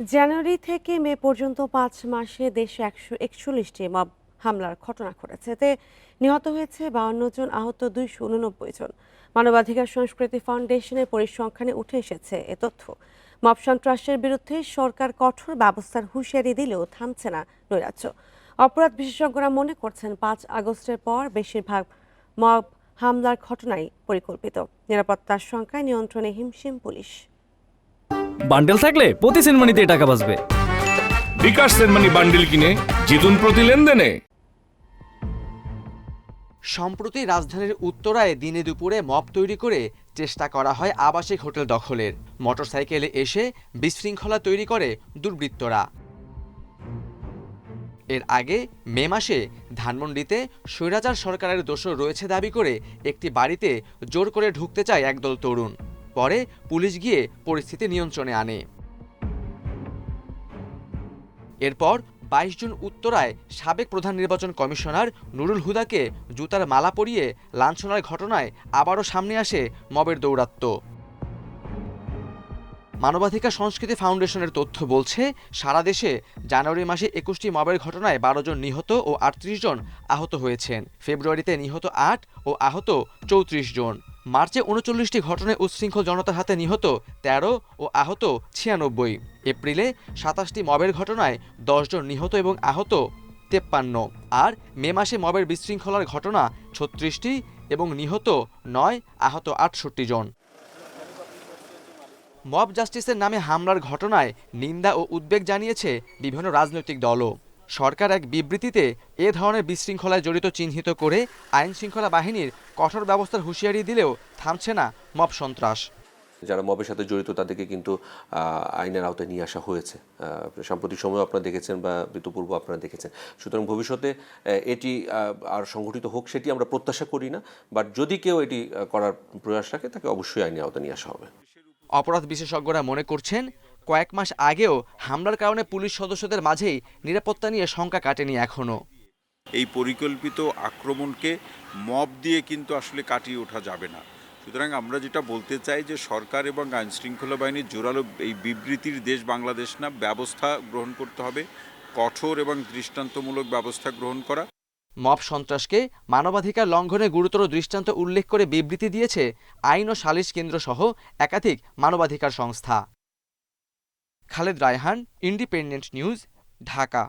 জানুয়ারি থেকে মে পর্যন্ত পাঁচ মাসে দেশে একশো একচল্লিশটি মব হামলার ঘটনা ঘটেছে। এতে নিহত হয়েছে বাউন্ন জন, আহত দুইশো উননব্বই জন। মানবাধিকার সংস্কৃতি ফাউন্ডেশনের পরিসংখ্যানে উঠে এসেছে এ তথ্য। মব সন্ত্রাসের বিরুদ্ধে সরকার কঠোর ব্যবস্থার হুঁশিয়ারি দিলেও থামছে না নৈরাজ্য। অপরাধ বিশেষজ্ঞরা মনে করছেন পাঁচ আগস্টের পর বেশিরভাগ মব হামলার ঘটনাই পরিকল্পিত। নিরাপত্তার সংখ্যায় নিয়ন্ত্রণে হিমশিম পুলিশ। বান্ডেল থাকলে প্রতি সেনমানিতে টাকা বাঁচবে। বিকাশ সেনমানি বান্ডিল কিনে জিতুন প্রতি লেনদেনে। সম্প্রতি রাজধানীর উত্তরায় দিনে দুপুরে মপ তৈরি করে চেষ্টা করা হয় আবাসিক হোটেল দখলের। মোটরসাইকেলে এসে বিশৃঙ্খলা তৈরি করে দুর্বৃত্তরা। এর আগে মে মাসে ধানমন্ডিতে স্বৈরাচার সরকারের দোষর রয়েছে দাবি করে একটি বাড়িতে জোর করে ঢুকতে চায় একদল তরুণ। পরে পুলিশ গিয়ে পরিস্থিতি নিয়ন্ত্রণে আনে। এরপর বাইশ জুন উত্তরায় সাবেক প্রধান নির্বাচন কমিশনার নুরুল হুদাকে জুতার মালা পরিয়ে লাঞ্ছনার ঘটনায় আবারও সামনে আসে মবের দৌরাত্ম্য মানবাধিকার সংস্কৃতি ফাউন্ডেশনের তথ্য বলছে, সারা দেশে জানুয়ারি মাসে একুশটি মবের ঘটনায় বারো জন নিহত ও আটত্রিশ জন আহত হয়েছেন। ফেব্রুয়ারিতে নিহত আট ও আহত চৌত্রিশ জন। মার্চে উনচল্লিশটি ঘটনায় উচ্ছৃঙ্খল জনতার হাতে নিহত তেরো ও আহত ছিয়ানব্বই। এপ্রিলে সাতাশটি মবের ঘটনায় দশজন নিহত এবং আহত তেপ্পান্ন। আর মে মাসে মবের বিশৃঙ্খলার ঘটনা ছত্রিশটি এবং নিহত নয়, আহত আটষট্টি জন। মব জাস্টিসের নামে হামলার ঘটনায় নিন্দা ও উদ্বেগ জানিয়েছে বিভিন্ন রাজনৈতিক দলও। সরকার এক বিবৃতিতে এ ধরনের বিশৃঙ্খলায় জড়িত চিহ্নিত করে আইন শৃঙ্খলা বাহিনীর কঠোর ব্যবস্থার হুঁশিয়ারি দিলেও থামছে না মব সন্ত্রাস। যারা মবের সাথে জড়িত তাদেরকে কিন্তু আইনের আওতায় নিয়ে আসা হয়েছে। সাম্প্রতিক সময় আপনারা দেখেছেন বা ঋতুপূর্ব আপনারা দেখেছেন। সুতরাং ভবিষ্যতে এটি আর সংগঠিত হোক সেটি আমরা প্রত্যাশা করি না। বাট যদি কেউ এটি করার প্রয়াস রাখে তাকে অবশ্যই আইনের আওতায় নিয়ে আসা হবে। অপরাধ বিশেষজ্ঞরা মনে করছেন কয়েক মাস আগেও হামলার কারণে পুলিশ সদস্যদের মাঝেই নিরাপত্তা নিয়ে শঙ্কা কাটেনি এখনও। এই পরিকল্পিত আক্রমণকে মব দিয়ে কিন্তু আসলে কাটিয়ে ওঠা যাবে না। সুতরাং আমরা যেটা বলতে চাই যে সরকার এবং আইন শৃঙ্খলা বাহিনীর জোরালো এই বিবৃতির দেশ বাংলাদেশ না ব্যবস্থা গ্রহণ করতে হবে কঠোর এবং দৃষ্টান্তমূলক ব্যবস্থা গ্রহণ করা। মব সন্ত্রাসকে মানবাধিকার লঙ্ঘনে গুরুতর দৃষ্টান্ত উল্লেখ করে বিবৃতি দিয়েছে আইন ও সালিশ কেন্দ্র সহ একাধিক মানবাধিকার সংস্থা। Khaled Raihan independent news Dhaka